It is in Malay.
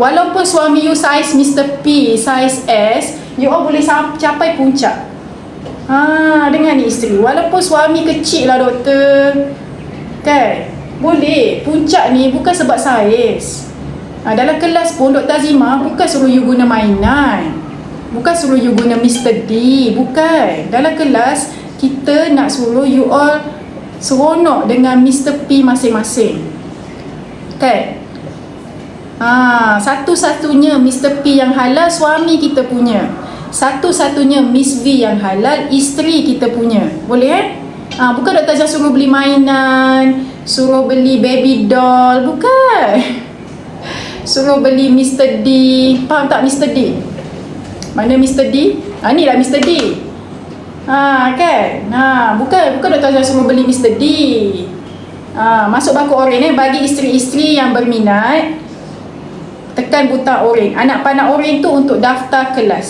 Walaupun suami you saiz Mr. P, saiz S, you all boleh capai puncak. Ha, dengan isteri. Walaupun suami kecil lah doktor. Kan? Boleh. Puncak ni bukan sebab saiz. Ha, dalam kelas pun Dr. Azimah bukan suruh you guna mainan. Bukan suruh you guna Mr. D. Bukan. Dalam kelas, kita nak suruh you all seronok dengan Mr. P masing-masing. Kan? Ha, satu-satunya Mr. P yang halal suami kita punya. Satu-satunya Miss V yang halal isteri kita punya. Boleh eh? Ha, bukan Dr. Azhar suruh beli mainan, suruh beli baby doll, bukan. Suruh beli Mr. D. Faham tak Mr. D? Mana Mr. D? Ha, ni lah Mr. D. Ha, kan? Ha, bukan bukan Dr. Azhar suruh beli Mr. D. Ha, masuk baku oren eh bagi isteri-isteri yang berminat tekan butang oren. Anak panah oren tu untuk daftar kelas.